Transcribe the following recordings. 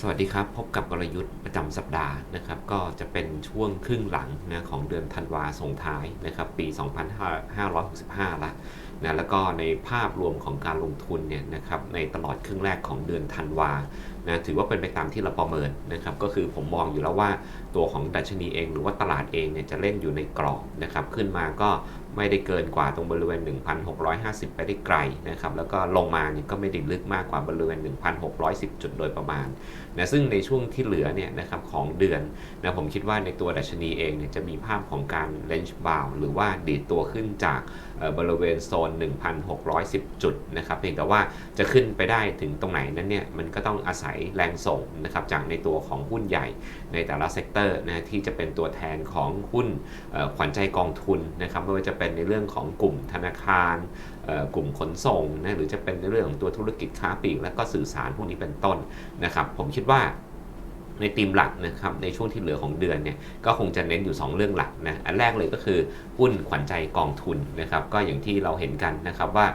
สวัสดีครับ พบกับกลยุทธ์ประจำสัปดาห์นะครับ ก็จะเป็นช่วงครึ่งหลังนะของเดือนธันวาส่งท้ายนะครับ ปี 2565 ละนะแล้วก็ในภาพรวมของการลงทุนเนี่ยนะครับในตลอดครึ่งแรกของเดือนธันวานะถือว่าเป็นไปตามที่เราประเมินนะครับก็คือผมมองอยู่แล้วว่าตัวของดัชนีเองหรือว่าตลาดเองเนี่ยจะเล่นอยู่ในกรอบนะครับขึ้นมาก็ไม่ได้เกินกว่าตรงบริเวณ 1,650 ไปได้ไกลนะครับแล้วก็ลงมาเนี่ยก็ไม่ได้ลึกมากกว่าบริเวณ 1,610 จุดโดยประมาณนะซึ่งในช่วงที่เหลือเนี่ยนะครับของเดือนนะผมคิดว่าในตัวดัชนีเองเนี่ยจะมีภาพของการเลนจ์บาวหรือว่าดีดตัวขึ้นจากบริเวณโซน 1,610 จุดนะครับเพียงแต่ว่าจะขึ้นไปได้ถึงตรงไหนนั้นเนี่ยมันก็ต้องอาศัยแรงส่งนะครับจากในตัวของหุ้นใหญ่ในแต่ละเซกเตอร์นะที่จะเป็นตัวแทนของหุ้นขวัญใจกองทุนนะครับไม่ว่าจะเป็นในเรื่องของกลุ่มธนาคารกลุ่มขนส่งนะหรือจะเป็นในเรื่องของตัวธุรกิจค้าปลีกและก็สื่อสารพวกนี้เป็นต้นนะครับผมคิดว่า ในธีมหลักนะครับในช่วงที่เหลือของเดือนเนี่ยก็คงจะเน้นอยู่ 2 เรื่องหลักนะอันแรกเลยก็คือหุ้นขวัญใจกองทุนนะครับก็อย่างที่เราเห็นกันนะครับว่า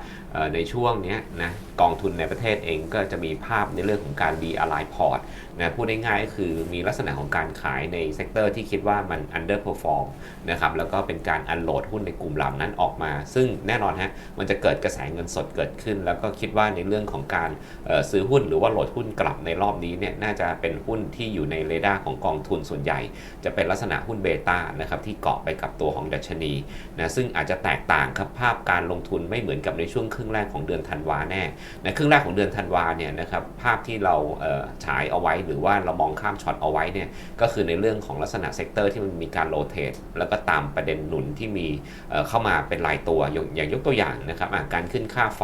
ในช่วงนี้นะกองทุนในประเทศเองก็จะมีภาพในเรื่องของการบีอะไรพอร์ตะพูดง่ายๆก็คือมีลักษณะของการขายในเซกเตอร์ที่คิดว่ามัน underperform นะครับแล้วก็เป็นการ unload หุ้นในกลุ่มเหล่านั้นออกมา ซึ่งแน่นอนฮะมันจะเกิดกระแสเงินสดเกิดขึ้น แล้วก็คิดว่าในเรื่องของการซื้อหุ้นหรือว่าโหลดหุ้นกลับในรอบนี้เนี่ยน่าจะเป็นหุ้นที่อยู่ในเรดาร์ของกองทุนส่วนใหญ่ จะเป็นลักษณะหุ้นเบต้านะครับที่เกาะไปกับตัวของดัชนีนะซึ่งอาจจะแตกต่างครับภาพการลงทุนไม่เหมือนกับในช่วงครึ่งแรกของเดือนธันวาแน่นะครึ่งแรกของเดือนธันวาเนี่ยนะครับภาพที่เราฉายเอาไว้หรือว่าเรามองข้ามช็อตเอาไว้เนี่ยก็คือในเรื่องของลักษณะเซกเตอร์ที่มันมีการโรเตทแล้วก็ตามประเด็นหนุนที่มีเข้ามาเป็นรายตัวอย่างยกตัวอย่างนะครับการขึ้นค่าไฟ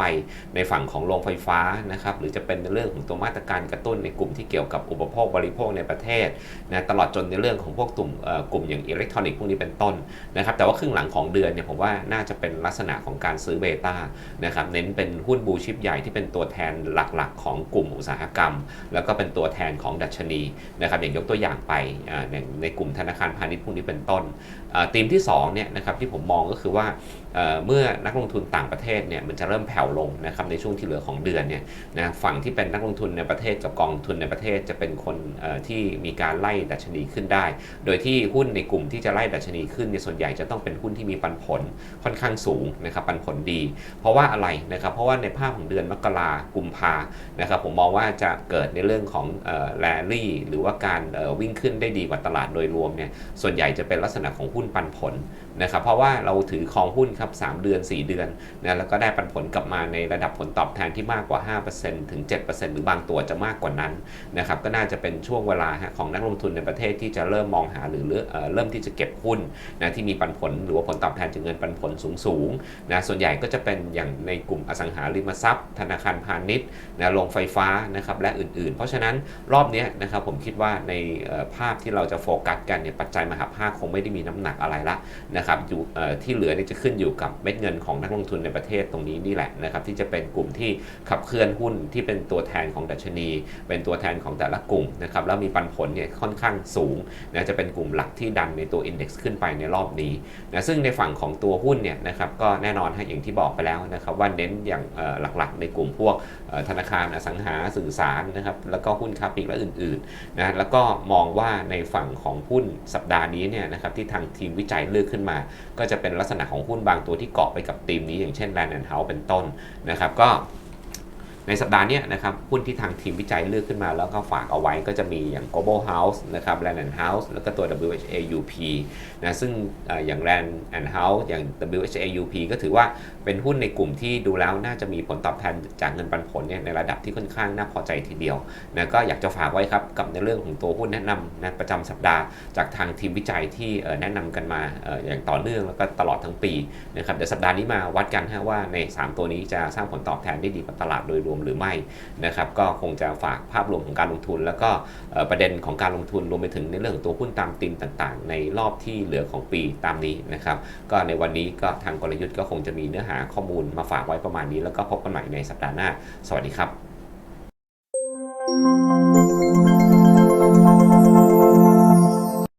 ในฝั่งของโรงไฟฟ้านะครับหรือจะเป็นในเรื่องของตัวมาตรการกระตุ้นในกลุ่มที่เกี่ยวกับอุปโภคบริโภคในประเทศนะตลอดจนในเรื่องของพวกกลุ่มเอ่อกลุ่มอย่างอิเล็กทรอนิกส์พวกนี้เป็นต้นนะครับแต่ว่าครึ่งหลังของเดือนเนี่ยผมว่าน่าจะเป็นลักษณะของการซื้อเบต้านะครับเน้นเป็นหุ้นบูชิปใหญ่ที่เป็นตัวแทนหลักๆ ของกลุ่มอุตสาหกรรม แล้วก็เป็นตัวแทนของดัชนีนะครับอย่างยกตัวอย่างไปในในกลุ่มธนาคารพาณิชย์พวกนี้เป็นต้นธีมที่2เนี่ยนะครับที่ผมมองก็คือว่าเมื่อนักลงทุนต่างประเทศเนี่ยมันจะเริ่มแผ่วลงนะครับในช่วงที่เหลือของเดือนเนี่ยนะฝั่งที่เป็นนักลงทุนในประเทศกับกองทุนในประเทศจะเป็นคนที่มีการไล่ดัชนีขึ้นได้ โดยที่หุ้นในกลุ่มที่จะไล่ดัชนีขึ้นเนี่ยส่วนใหญ่จะต้องเป็นหุ้นที่มีปันผลค่อนข้างสูงนะครับปันผลดี เพราะว่าอะไรนะครับเพราะว่าในภาพของเดือนมกรากุมภานะครับผมมองว่าจะเกิดในเรื่องของแรลลี่ หรือว่าการวิ่งขึ้นได้ดีกว่าตลาดโดยรวมเนี่ยส่วนใหญ่จะเป็นลักษณะของหุ้นปันผลนะครับเพราะว่าเราถือครองหุ้นครับ3เดือน 4 เดือนนะแล้วก็ได้ปันผลกลับมาในระดับผลตอบแทนที่มากกว่า 5%ถึง 7%หรือบางตัวจะมากกว่านั้นนะครับก็น่าจะเป็นช่วงเวลาของนักลงทุนในประเทศที่จะเริ่มมองหาหรือเริ่มที่จะเก็บหุ้นนะที่มีปันผลหรือว่าผลตอบแทนจากเงินปันผลสูงๆนะส่วนใหญ่ก็จะเป็นอย่างในกลุ่มอสังหาริมทรัพย์ ธนาคารพาณิชย์นะโรงไฟฟ้านะครับและอื่นๆ เพราะฉะนั้นรอบนี้ยนะครับผมคิดว่าในภาพที่เราจะโฟกัสกันเนี่ยปัจจัยมหาภาคคงไม่ได้มีน้ำหนักอะไรละนะครับอยู่ที่เหลือเนี่ยจะขึ้นอยู่กับเม็ดเงินของนักลงทุนในประเทศตรงนี้นี่แหละนะครับที่จะเป็นกลุ่มที่ขับเคลื่อนหุ้นที่เป็นตัวแทนของดัชนี เป็นตัวแทนของแต่ละกลุ่มนะครับแล้วมีปันผลเนี่ยค่อนข้างสูงนะจะเป็นกลุ่มหลักที่ดันในตัว Index ขึ้นไปในรอบนี้นะซึ่งในฝั่งของตัวหุ้นเนี่ยนะครับก็แน่นอนฮะอย่างที่บอกไปแล้วนะครับว่าเน้นอย่างหลักๆ ในกลุ่มพวกธนาคารอสังหาสื่อสารนะครับแล้วก็หุ้นค้าปลีกและอื่นๆนะแล้วก็มองว่าในฝั่งของหุ้นสัปดาห์นี้เนี่ยนะครับที่ทางทีมวิจัยเลือกขึ้นมา ก็จะเป็นลักษณะของหุ้นบางตัวที่เกาะไปกับธีมนี้อย่างเช่นแลนด์แอนด์เฮาส์เป็นต้นนะครับก็ ในสัปดาห์นี้นะครับหุ้นที่ทางทีมวิจัยเลือกขึ้นมาแล้วก็ฝากเอาไว้ก็จะมีอย่าง global house นะครับ land and house แล้วก็ตัว WHAUP นะซึ่งอย่าง land and house อย่าง WHAUP ก็ถือว่าเป็นหุ้นในกลุ่มที่ดูแล้วน่าจะมีผลตอบแทนจากเงินปันผลเนี่ยในระดับที่ค่อนข้างน่าพอใจทีเดียวนะก็อยากจะฝากไว้ครับกับในเรื่องของตัวหุ้นแนะนำนะประจำสัปดาห์จากทางทีมวิจัยที่แนะนำกันมาอย่างต่อเนื่องแล้วก็ตลอดทั้งปีนะครับเดี๋ยวสัปดาห์นี้มาวัดกันฮะว่าใน 3 ตัวนี้จะสร้างผลตอบแทนได้ดีกว่าตลาดโดยรวมหรือไม่นะครับก็คงจะฝากภาพรวมของการลงทุน แล้วก็ประเด็นของการลงทุนรวมไปถึงในเรื่องของตัวหุ้นตามธีมต่างๆ ในรอบที่เหลือของปีตามนี้นะครับก็ในวันนี้ก็ทางกลยุทธ์ก็คงจะมีเนื้อหาข้อมูลมาฝากไว้ประมาณนี้ แล้วก็พบกันใหม่ในสัปดาห์หน้า สวัสดีครับ